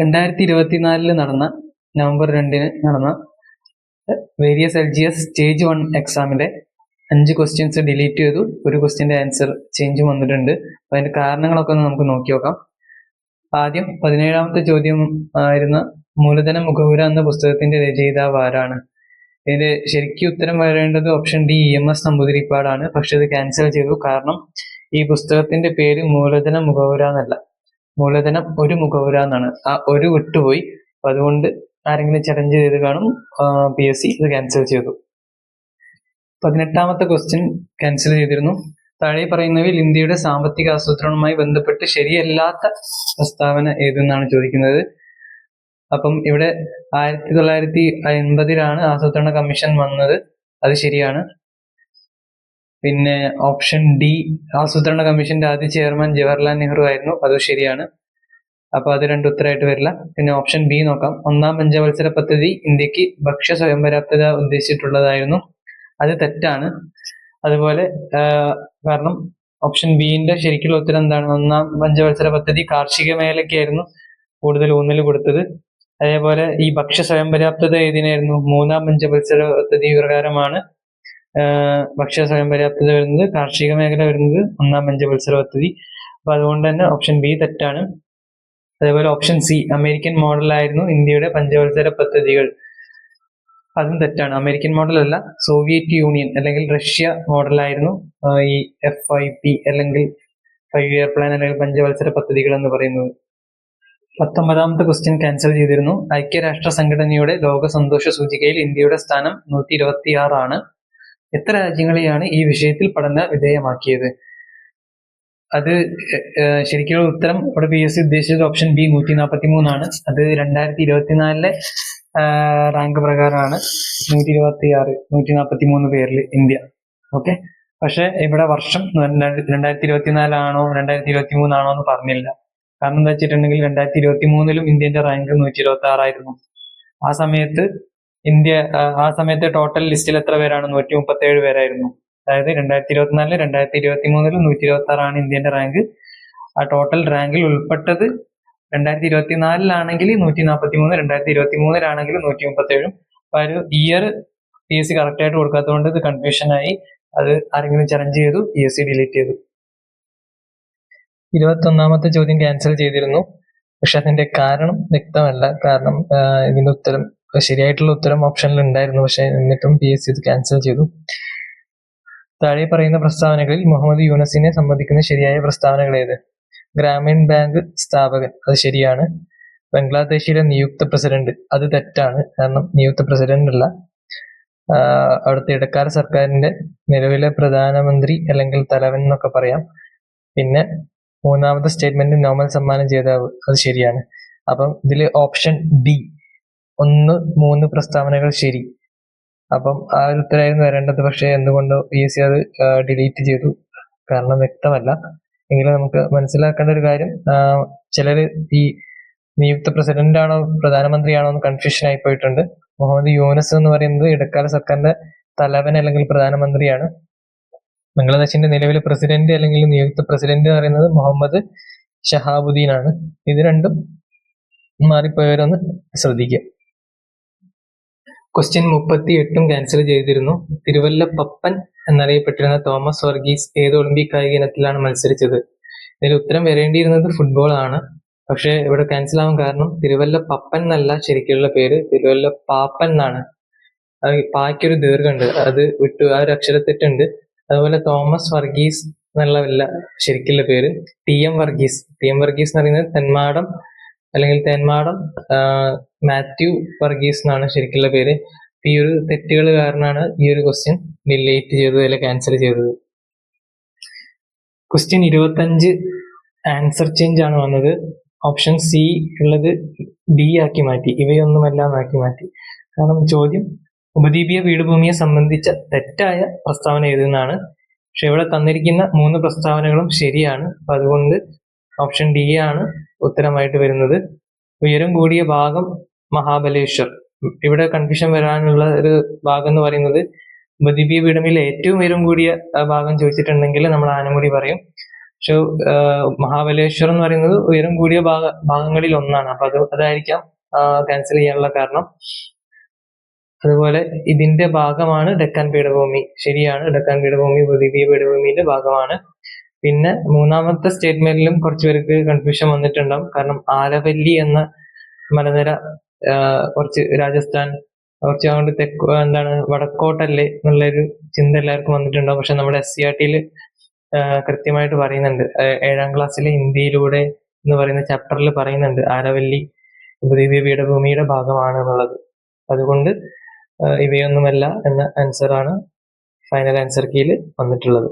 രണ്ടായിരത്തി ഇരുപത്തിനാലിൽ നടന്ന നവംബർ രണ്ടിന് നടന്ന various L G S stage one എക്സാമിന്റെ അഞ്ച് ക്വസ്റ്റ്യൻസ് ഡിലീറ്റ് ചെയ്തു. ഒരു ക്വസ്റ്റ്യന്റെ ആൻസർ ചേഞ്ച് വന്നിട്ടുണ്ട്. അപ്പൊ അതിന്റെ കാരണങ്ങളൊക്കെ ഒന്ന് നമുക്ക് നോക്കി നോക്കാം. ആദ്യം പതിനേഴാമത്തെ ചോദ്യം ആയിരുന്ന മൂലധന മുഖപുര എന്ന പുസ്തകത്തിന്റെ രചയിതാവ് ആരാണ്? ഇതിന്റെ ശരിക്കും ഉത്തരം വരേണ്ടത് option D E M S നമ്പൂതിരിപ്പാടാണ്. പക്ഷെ അത് ക്യാൻസൽ ചെയ്തു. കാരണം ഈ പുസ്തകത്തിന്റെ പേര് മൂലധന മുഖപുര എന്നല്ല. മൂലധനം ഒരു മുഖവുര എന്നാണ് ആ ഒരു വിട്ടുപോയി. അതുകൊണ്ട് ആരെങ്കിലും ചലഞ്ച് ചെയ്ത് കാണും. പി എസ് സി ഇത് ക്യാൻസൽ ചെയ്തു. പതിനെട്ടാമത്തെ ക്വസ്റ്റ്യൻ ക്യാൻസൽ ചെയ്തിരുന്നു. താഴെ പറയുന്നവയിൽ ഇന്ത്യയുടെ സാമ്പത്തിക ആസൂത്രണവുമായി ബന്ധപ്പെട്ട് ശരിയല്ലാത്ത പ്രസ്താവന ഏതെന്നാണ് ചോദിക്കുന്നത്? അപ്പം ഇവിടെ ആയിരത്തി തൊള്ളായിരത്തി എൺപതിലാണ് ആസൂത്രണ കമ്മീഷൻ വന്നത്. അത് ശരിയാണ്. പിന്നെ ഓപ്ഷൻ ഡി ആസൂത്രണ കമ്മീഷന്റെ ആദ്യ ചെയർമാൻ ജവഹർലാൽ നെഹ്റു ആയിരുന്നു. അത് ശരിയാണ്. അപ്പൊ അത് രണ്ട് ഉത്തരമായിട്ട് വരില്ല. പിന്നെ ഓപ്ഷൻ ബി നോക്കാം. ഒന്നാം പഞ്ചവത്സര പദ്ധതി ഇന്ത്യയ്ക്ക് ഭക്ഷ്യ സ്വയം പര്യാപ്തത ഉദ്ദേശിച്ചിട്ടുള്ളതായിരുന്നു. അത് തെറ്റാണ്. അതുപോലെ കാരണം ഓപ്ഷൻ ബിന്റെ ശരിക്കുള്ള ഉത്തരം എന്താണ്? ഒന്നാം പഞ്ചവത്സര പദ്ധതി കാർഷിക മേഖലയ്ക്കായിരുന്നു കൂടുതൽ ഊന്നൽ കൊടുത്തത്. അതേപോലെ ഈ ഭക്ഷ്യ സ്വയം പര്യാപ്തത ഏതിനായിരുന്നു? മൂന്നാം പഞ്ചവത്സര പദ്ധതി പ്രകാരമാണ് ഭക്ഷ്യ സ്വയം പര്യാപ്തത വരുന്നത് കാർഷിക മേഖല വരുന്നത് ഒന്നാം പഞ്ചവത്സര പദ്ധതി. അപ്പൊ അതുകൊണ്ട് തന്നെ ഓപ്ഷൻ ബി തെറ്റാണ്. അതേപോലെ ഓപ്ഷൻ സി അമേരിക്കൻ മോഡലായിരുന്നു ഇന്ത്യയുടെ പഞ്ചവത്സര പദ്ധതികൾ. അതും തെറ്റാണ്. അമേരിക്കൻ മോഡൽ അല്ല സോവിയറ്റ് യൂണിയൻ അല്ലെങ്കിൽ റഷ്യ മോഡലായിരുന്നു ഈ എഫ് ഐ പി അല്ലെങ്കിൽ ഫൈവ് ഇയർ പ്ലാൻ അല്ലെങ്കിൽ പഞ്ചവത്സര പദ്ധതികൾ എന്ന് പറയുന്നത്. പത്തൊമ്പതാമത്തെ ക്വസ്റ്റ്യൻ ക്യാൻസൽ ചെയ്തിരുന്നു. ഐക്യരാഷ്ട്ര സംഘടനയുടെ ലോക സന്തോഷ സൂചികയിൽ ഇന്ത്യയുടെ സ്ഥാനം നൂറ്റി ഇരുപത്തിയാറാണ് എത്ര രാജ്യങ്ങളെയാണ് ഈ വിഷയത്തിൽ പഠന വിധേയമാക്കിയത്? അത് ശരിക്കുള്ള ഉത്തരം ഇവിടെ പി എസ് സി ഉദ്ദേശിച്ചത് ഓപ്ഷൻ ബി നൂറ്റി നാൽപ്പത്തി മൂന്നാണ് അത് രണ്ടായിരത്തി ഇരുപത്തിനാലിലെ റാങ്ക് പ്രകാരമാണ് നൂറ്റി ഇരുപത്തി ആറ് നൂറ്റി നാൽപ്പത്തി മൂന്ന് പേരിൽ ഇന്ത്യ. ഓക്കെ പക്ഷെ ഇവിടെ വർഷം രണ്ടായിരത്തി ഇരുപത്തിനാലാണോ രണ്ടായിരത്തി ഇരുപത്തി മൂന്നാണോ എന്ന് പറഞ്ഞില്ല. കാരണം എന്താ വെച്ചിട്ടുണ്ടെങ്കിൽ രണ്ടായിരത്തി ഇരുപത്തി മൂന്നിലും ഇന്ത്യന്റെ റാങ്ക് നൂറ്റി ഇരുപത്തി ആറായിരുന്നു ആ സമയത്ത് ഇന്ത്യ ആ സമയത്ത് ടോട്ടൽ ലിസ്റ്റിൽ എത്ര പേരാണ്? നൂറ്റി മുപ്പത്തി ഏഴ് പേരായിരുന്നു. അതായത് രണ്ടായിരത്തി ഇരുപത്തിനാലിൽ രണ്ടായിരത്തി ഇരുപത്തി മൂന്നിൽ നൂറ്റി ഇരുപത്തി ആറാണ് ഇന്ത്യന്റെ റാങ്ക് ആ ടോട്ടൽ റാങ്കിൽ ഉൾപ്പെട്ടത് രണ്ടായിരത്തി ഇരുപത്തിനാലിലാണെങ്കിൽ നൂറ്റി നാൽപ്പത്തി മൂന്ന് രണ്ടായിരത്തി ഇരുപത്തി മൂന്നിലാണെങ്കിൽ നൂറ്റി മുപ്പത്തി ഏഴും അപ്പൊ ഒരു year P S C correct ആയിട്ട് കൊടുക്കാത്തതുകൊണ്ട് ഇത് കൺഫ്യൂഷൻ ആയി. അത് ആരെങ്കിലും ചലഞ്ച് ചെയ്തു പി എസ് സി ഡിലീറ്റ് ചെയ്തു. ഇരുപത്തൊന്നാമത്തെ ചോദ്യം ക്യാൻസൽ ചെയ്തിരുന്നു. പക്ഷെ അതിന്റെ കാരണം വ്യക്തമല്ല. കാരണം ഇതിന്റെ ഉത്തരം ശരിയായിട്ടുള്ള ഉത്തരം ഓപ്ഷനിൽ ഉണ്ടായിരുന്നു. പക്ഷെ എന്നിട്ടും പി എസ് സി ഇത് ക്യാൻസൽ ചെയ്തു. താഴെ പറയുന്ന പ്രസ്താവനകളിൽ മുഹമ്മദ് യൂനസിനെ സംബന്ധിക്കുന്ന ശരിയായ പ്രസ്താവനകൾ ഏത്? ഗ്രാമീൺ ബാങ്ക് സ്ഥാപകൻ അത് ശരിയാണ്. ബംഗ്ലാദേശിലെ നിയുക്ത പ്രസിഡന്റ് അത് തെറ്റാണ്. കാരണം നിയുക്ത പ്രസിഡന്റ് അല്ല അവിടുത്തെ ഇടക്കാല സർക്കാരിന്റെ നിലവിലെ പ്രധാനമന്ത്രി അല്ലെങ്കിൽ തലവൻ എന്നൊക്കെ പറയാം. പിന്നെ മൂന്നാമത്തെ സ്റ്റേറ്റ്മെന്റ് നോബൽ സമ്മാന ജേതാവ് അത് ശരിയാണ്. അപ്പം ഇതിൽ ഓപ്ഷൻ ഡി ഒന്ന് മൂന്ന് പ്രസ്താവനകൾ ശരി. അപ്പം ആ ഒരു ഉത്തരമായിരുന്നു വരേണ്ടത് പക്ഷേ എന്തുകൊണ്ട് പി എസ് സി അത് ഡിലീറ്റ് ചെയ്തു? കാരണം വ്യക്തമല്ല. എങ്കിലും നമുക്ക് മനസ്സിലാക്കേണ്ട ഒരു കാര്യം ചിലർ ഈ നിയുക്ത പ്രസിഡന്റ് ആണോ പ്രധാനമന്ത്രിയാണോ എന്ന് കൺഫ്യൂഷൻ ആയി പോയിട്ടുണ്ട്. മുഹമ്മദ് യൂനസ് എന്ന് പറയുന്നത് ഇടക്കാല സർക്കാരിന്റെ തലവൻ അല്ലെങ്കിൽ പ്രധാനമന്ത്രിയാണ്. ബംഗ്ലാദേശിന്റെ നിലവിലെ പ്രസിഡന്റ് അല്ലെങ്കിൽ നിയുക്ത പ്രസിഡന്റ് എന്ന് പറയുന്നത് മുഹമ്മദ് ഷഹാബുദ്ദീൻ ആണ്. ഇത് രണ്ടും മാറിപ്പോയവരൊന്ന് ശ്രദ്ധിക്കുക. ക്വസ്റ്റ്യൻ മുപ്പത്തി എട്ടും ക്യാൻസൽ ചെയ്തിരുന്നു. തിരുവല്ല പപ്പൻ എന്നറിയപ്പെട്ടിരുന്ന തോമസ് വർഗീസ് ഏത് ഒളിമ്പിക് കായിക ഇനത്തിലാണ് മത്സരിച്ചത്? ഇതിൽ ഉത്തരം വരേണ്ടിയിരുന്നത് ഫുട്ബോൾ ആണ്. പക്ഷേ ഇവിടെ ക്യാൻസൽ ആവാൻ കാരണം തിരുവല്ല പപ്പൻ എന്നല്ല ശരിക്കുള്ള പേര്. തിരുവല്ല പാപ്പൻ എന്നാണ് പായ്ക്കൊരു ദീർഘമുണ്ട് അത് വിട്ടു ആ ഒരു അക്ഷരത്തെറ്റുണ്ട്. അതുപോലെ തോമസ് വർഗീസ് എന്നുള്ള ശരിക്കുള്ള പേര്. T M Varghese. T M Varghese എന്ന് പറയുന്നത് തെന്മാടം അല്ലെങ്കിൽ തേന്മാടം മാത്യു വർഗീസ് എന്നാണ് ശരിക്കുള്ള പേര്. ഈ ഒരു തെറ്റുകൾ കാരണമാണ് ഈ ഒരു ക്വസ്റ്റ്യൻ ഡിലേറ്റ് ചെയ്തത് അല്ലെങ്കിൽ ക്യാൻസൽ ചെയ്തത്. ക്വസ്റ്റ്യൻ ഇരുപത്തഞ്ച് ആൻസർ ചേഞ്ച് ആണ് വന്നത്. ഓപ്ഷൻ സി ഉള്ളത് ബി ആക്കി മാറ്റി ഇവയൊന്നുമെല്ലാം ആക്കി മാറ്റി. കാരണം ചോദ്യം ഉപദ്വീപീയ വീടുഭൂമിയെ സംബന്ധിച്ച തെറ്റായ പ്രസ്താവന ഏതെന്നാണ്? പക്ഷെ ഇവിടെ തന്നിരിക്കുന്ന മൂന്ന് പ്രസ്താവനകളും ശരിയാണ്. അപ്പൊ അതുകൊണ്ട് ഓപ്ഷൻ ഡി ആണ് ഉത്തരമായിട്ട് വരുന്നത്. ഉയരം കൂടിയ ഭാഗം മഹാബലേശ്വർ. ഇവിടെ കൺഫ്യൂഷൻ വരാനുള്ള ഒരു ഭാഗം എന്ന് പറയുന്നത് ഉപദ്വീപീയ പീഠമിലെ ഏറ്റവും ഉയരം കൂടിയ ഭാഗം ചോദിച്ചിട്ടുണ്ടെങ്കിൽ നമ്മൾ ആനമുടി പറയും. പക്ഷെ മഹാബലേശ്വർ എന്ന് പറയുന്നത് ഉയരം കൂടിയ ഭാഗ ഭാഗങ്ങളിൽ ഒന്നാണ്. അപ്പൊ അത് അതായിരിക്കാം ക്യാൻസൽ ചെയ്യാനുള്ള കാരണം. അതുപോലെ ഇതിന്റെ ഭാഗമാണ് ഡെക്കാൻ പീഠഭൂമി. ശരിയാണ് ഡെക്കാൻ പീഠഭൂമി ദ്വിതീയ പീഠഭൂമിന്റെ ഭാഗമാണ്. പിന്നെ മൂന്നാമത്തെ സ്റ്റേറ്റ്മെന്റിലും കുറച്ച് പേർക്ക് കൺഫ്യൂഷൻ വന്നിട്ടുണ്ടാവും. കാരണം ആലവല്ലി എന്ന മലനിര കുറച്ച് രാജസ്ഥാൻ കുറച്ച് അങ്ങോട്ട് തെക്ക് എന്താണ് വടക്കോട്ടല്ലേ എന്നുള്ളൊരു ചിന്ത എല്ലാവർക്കും വന്നിട്ടുണ്ടാവും. പക്ഷെ നമ്മുടെ എസ് സി ആർ ടിയിൽ കൃത്യമായിട്ട് പറയുന്നുണ്ട്. ഏഴാം ക്ലാസ്സിലെ ഹിന്ദിയിലൂടെ എന്ന് പറയുന്ന ചാപ്റ്ററിൽ പറയുന്നുണ്ട് ആരവല്ലി ദ്വിതീയ പീഠഭൂമിയുടെ ഭാഗമാണ് എന്നുള്ളത്. അതുകൊണ്ട് ഇവയൊന്നുമല്ല എന്ന ആൻസറാണ് ഫൈനൽ ആൻസർ കീയിൽ വന്നിട്ടുള്ളത്.